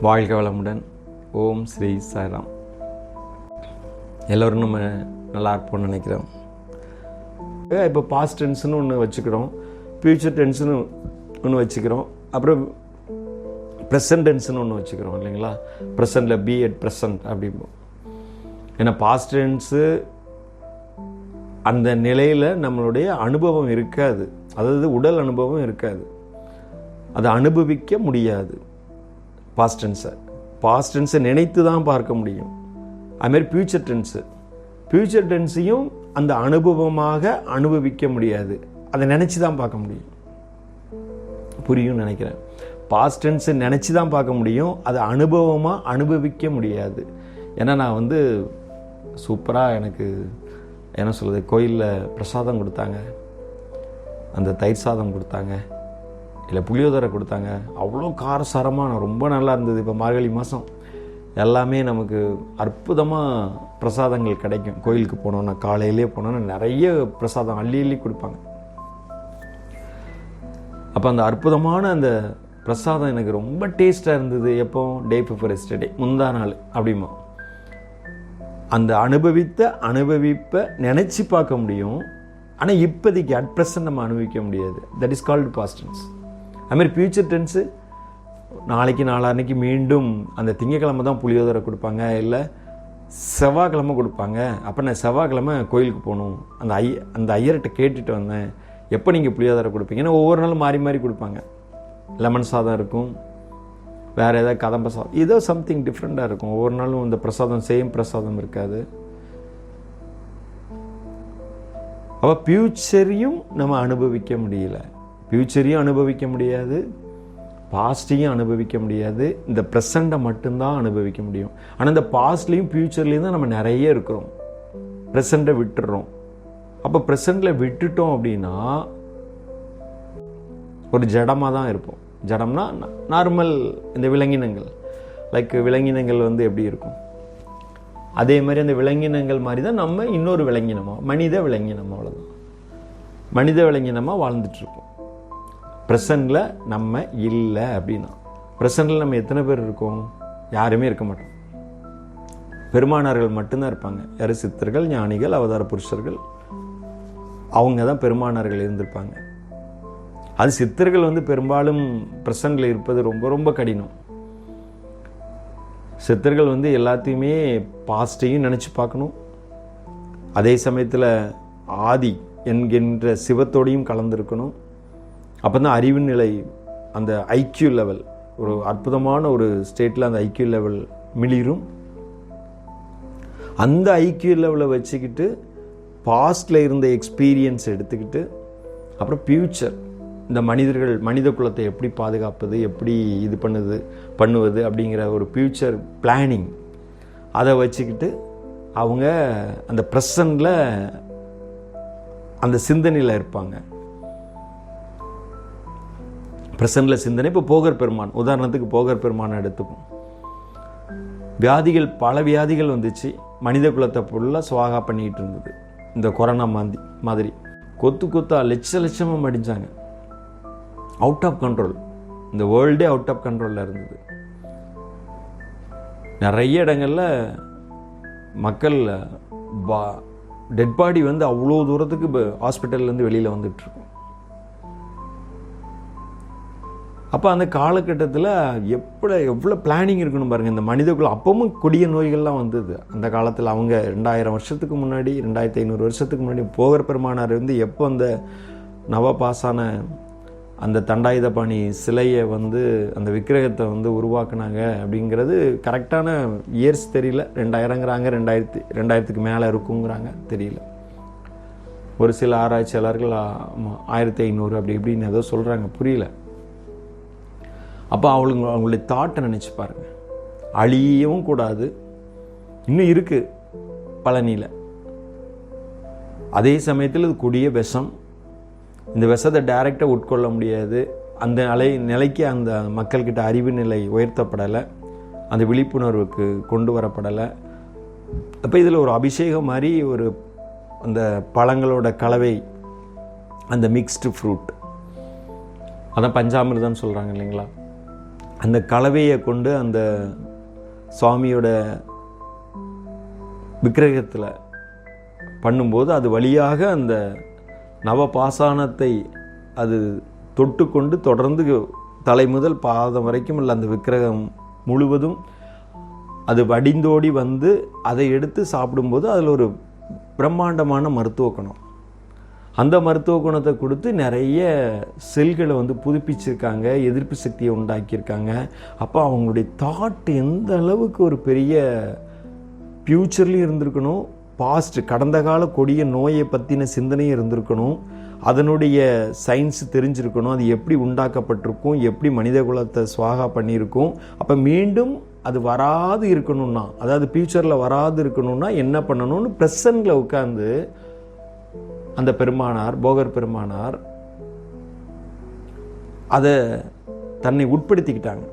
வாழ்க வளமுடன். ஓம் ஸ்ரீ சாய்ராம். எல்லோரும் நம்ம நல்லா இருப்போம்னு நினைக்கிறோம். இப்போ பாஸ்ட் டென்ஸ்னு ஒன்று வச்சுக்கிறோம். ஃப்யூச்சர் டென்ஸ்னு ஒன்று வச்சுக்கிறோம். அப்புறம் ப்ரெசன்ட் டென்ஸ்னு ஒன்று வச்சுக்கிறோம் இல்லைங்களா? ப்ரெசண்டில் பி எட் ப்ரெசன்ட் அப்படிம்போம் ஏன்னா பாஸ்ட் டென்ஸு அந்த நிலையில் நம்மளுடைய அனுபவம் இருக்காது. அதாவது உடல் அனுபவம் இருக்காது. அதை அனுபவிக்க முடியாது. பாஸ்ட் டென்ஸை பாஸ்ட் டென்ஸை நினைத்து தான் பார்க்க முடியும். அதுமாரி ஃப்யூச்சர் டென்ஸு ஃப்யூச்சர் டென்ஸையும் அந்த அனுபவமாக அனுபவிக்க முடியாது. அதை நினச்சி தான் பார்க்க முடியும். புரியும் நினைக்கிறேன். பாஸ்ட் டென்ஸை நினச்சி தான் பார்க்க முடியும். அதை அனுபவமாக அனுபவிக்க முடியாது. ஏன்னா நான் வந்து சூப்பராக எனக்கு என்ன சொல்கிறது கோயிலில் பிரசாதம் கொடுத்தாங்க. அந்த தயிர் சாதம் கொடுத்தாங்க. இல்லை புளியோதரை கொடுத்தாங்க. அவ்வளோ காரசாரமாக ரொம்ப நல்லா இருந்தது. இப்போ மார்கழி மாதம் எல்லாமே நமக்கு அற்புதமாக பிரசாதங்கள் கிடைக்கும். கோயிலுக்கு போனோன்னா காலையிலே போனோன்னா நிறைய பிரசாதம் அள்ளி அள்ளி கொடுப்பாங்க. அப்போ அந்த அற்புதமான அந்த பிரசாதம் எனக்கு ரொம்ப டேஸ்ட்டாக இருந்தது. எப்போ? டே பிஃபோர் எஸ்டே முந்தா நாள் அப்படிமா அந்த அனுபவித்த அனுபவிப்பை நினச்சி பார்க்க முடியும். ஆனால் இப்போதைக்கு அட் ப்ரெசன்ட் நம்ம அனுபவிக்க முடியாது. தட் இஸ் கால்டு பாஸ்டன்ஸ் அதுமாதிரி ஃப்யூச்சர் டென்ஸு நாளைக்கு நாளான்னைக்கு மீண்டும் அந்த திங்கக்கிழமை தான் புளியோதரை கொடுப்பாங்க இல்லை செவ்வாய்க்கிழமை கொடுப்பாங்க. அப்போ நான் செவ்வாய்க்கிழமை கோயிலுக்கு போகணும். அந்த ஐ அந்த ஐயர்கிட்ட கேட்டுட்டு வந்தேன். எப்போ நீங்கள் புளியோதரை கொடுப்பீங்க? ஏன்னா ஒவ்வொரு நாளும் மாறி மாறி கொடுப்பாங்க. லெமன் சாதம் இருக்கும். வேறு ஏதாவது கதம்ப சாதம் ஏதோ சம்திங் டிஃப்ரெண்ட்டாக இருக்கும். ஒவ்வொரு நாளும் இந்த பிரசாதம் சேம் பிரசாதம் இருக்காது. அப்போ ஃப்யூச்சரையும் நம்ம அனுபவிக்க முடியல. ஃப்யூச்சரையும் அனுபவிக்க முடியாது பாஸ்டையும் அனுபவிக்க முடியாது. இந்த ப்ரெசண்ட்டை மட்டும்தான் அனுபவிக்க முடியும். ஆனால் இந்த பாஸ்ட்லேயும் ஃப்யூச்சர்லேயும் தான் நம்ம நிறைய இருக்கிறோம். ப்ரெசண்ட்டை விட்டுடுறோம் அப்போ ப்ரெசண்ட்டில் விட்டுட்டோம் அப்படின்னா ஒரு ஜடமாக தான் இருப்போம். ஜடம்னா நார்மல் இந்த விலங்கினங்கள். லைக் விலங்கினங்கள் வந்து எப்படி இருக்கும்? அதே மாதிரி அந்த விலங்கினங்கள் மாதிரி தான் நம்ம இன்னொரு விலங்கினமாக மனித விலங்கினம் அவ்வளோதான் மனித விலங்கினமாக வாழ்ந்துட்டுருக்கோம் ப்ரெசண்டில் நம்ம இல்லை அப்படின்னா. ப்ரெசண்டில் நம்ம எத்தனை பேர் இருக்கோம்? யாருமே இருக்க மாட்டோம். பெருமானார்கள் மட்டும்தான் இருப்பாங்க. யார் சித்தர்கள் ஞானிகள் அவதார புருஷர்கள். அவங்க தான் பெருமானார்கள் இருந்திருப்பாங்க. அது சித்தர்கள் வந்து பெரும்பாலும் ப்ரெசண்டில் இருப்பது ரொம்ப ரொம்ப கடினம். சித்தர்கள் வந்து எல்லாத்தையுமே பாஸ்டையும் நினச்சி பார்க்கணும். அதே சமயத்தில் ஆதி என்கின்ற சிவத்தோடையும் கலந்துருக்கணும். அப்போ தான் அறிவு நிலை அந்த ஐக்கியூ லெவல் ஒரு அற்புதமான ஒரு ஸ்டேட்டில் அந்த ஐக்கியூ லெவல் மிளிரும். அந்த ஐக்கியூ லெவலை வச்சுக்கிட்டு பாஸ்டில் இருந்த எக்ஸ்பீரியன்ஸ் எடுத்துக்கிட்டு அப்புறம் ஃப்யூச்சர் இந்த மனிதர்கள் மனித குலத்தை எப்படி பாதுகாப்பது எப்படி இது பண்ணுது பண்ணுவது அப்படிங்கிற ஒரு ஃப்யூச்சர் பிளானிங் அதை வச்சுக்கிட்டு அவங்க அந்த ப்ரெசண்டில் அந்த சிந்தனையில் இருப்பாங்க. ப்ரெசண்டில் சிந்தனை. இப்போ போகர் பெருமான் உதாரணத்துக்கு போகர் பெருமானை எடுத்துப்போம். வியாதிகள் பல வியாதிகள் வந்துச்சு. மனித குலத்தை ஃபுல்லாக சுவாகா பண்ணிக்கிட்டு இருந்தது. இந்த கொரோனா மாந்தி மாதிரி. கொத்து கொத்தா லட்ச லட்சமாக மடிஞ்சாங்க. அவுட் ஆஃப் கண்ட்ரோல் இந்த வேர்ல்டே அவுட் ஆஃப் கண்ட்ரோலில் இருந்தது. நிறைய இடங்களில் மக்கள் பா டெட் பாடி வந்து அவ்வளோ தூரத்துக்கு ஹாஸ்பிட்டல்லேருந்து வெளியில் வந்துட்டுருக்கும் அப்போ அந்த காலகட்டத்தில் எப்படி எவ்வளோ பிளானிங் இருக்கணும் பாருங்கள் இந்த மனிதக்குள்ள அப்பவும் கொடிய நோய்கள்லாம் வந்தது. அந்த காலத்தில் அவங்க ரெண்டாயிரம் வருஷத்துக்கு முன்னாடி ரெண்டாயிரத்தி ஐநூறு வருஷத்துக்கு முன்னாடி போகர் பெருமானார் வந்து எப்போ அந்த நவ பாசான அந்த தண்டாயுதபாணி சிலையை வந்து அந்த விக்கிரகத்தை வந்து உருவாக்குனாங்க அப்படிங்கிறது கரெக்டான இயர்ஸ் தெரியல. ரெண்டாயிரங்கிறாங்க ரெண்டாயிரத்தி ரெண்டாயிரத்துக்கு மேலே இருக்குங்கிறாங்க தெரியல. ஒரு சில ஆராய்ச்சியாளர்கள் ஆயிரத்தி ஐநூறு அப்படி இப்படின்னு ஏதோ சொல்கிறாங்க புரியல. அப்போ அவளுங்க அவங்களுடைய தாட்டை நினச்சி பாருங்க. அழியவும் கூடாது. இன்னும் இருக்குது பழனியில். அதே சமயத்தில் இது கொடிய விஷம். இந்த விஷத்தை டைரெக்டாக உட்கொள்ள முடியாது. அந்த நிலை நிலைக்கு அந்த மக்கள்கிட்ட அறிவு நிலை உயர்த்தப்படலை. அந்த விழிப்புணர்வுக்கு கொண்டு வரப்படலை. அப்போ இதில் ஒரு அபிஷேகம் மாதிரி ஒரு அந்த பழங்களோட கலவை அந்த மிக்ஸ்டு ஃப்ரூட் அதான் பஞ்சாமிர்தம்னு சொல்கிறாங்க இல்லைங்களா? அந்த கலவையை கொண்டு அந்த சுவாமியோட விக்கிரகத்தில் பண்ணும்போது அது வழியாக அந்த நவபாசானத்தை அது தொட்டுக்கொண்டு தொடர்ந்து தலை முதல் பாதம் வரைக்கும் இல்லை அந்த விக்கிரகம் முழுவதும் அது வடிந்தோடி வந்து அதை எடுத்து சாப்பிடும்போது அதில் ஒரு பிரம்மாண்டமான மருத்துவ குணம். அந்த மருத்துவ குணத்தை கொடுத்து நிறைய செல்களை வந்து புதுப்பிச்சிருக்காங்க எதிர்ப்பு சக்தியை உண்டாக்கியிருக்காங்க. அப்போ அவங்களுடைய தாட் எந்த அளவுக்கு ஒரு பெரிய ஃப்யூச்சர்லேயும் இருந்திருக்கணும் பாஸ்ட் கடந்த கால கொடிய நோயை பற்றின சிந்தனையும் இருந்திருக்கணும் அதனுடைய சயின்ஸ் தெரிஞ்சிருக்கணும் அது எப்படி உண்டாக்கப்பட்டிருக்கும் எப்படி மனித குலத்தை சுவாகா பண்ணியிருக்கும் அப்போ மீண்டும் அது வராது இருக்கணும்னா அதாவது ஃப்யூச்சரில் வராது இருக்கணும்னா என்ன பண்ணணும்னு ப்ரெசன்ட்டில் உட்காந்து அந்த பெருமானார் போகர் பெருமானார் அதை தன்னை உட்படுத்திக்கிட்டாங்க.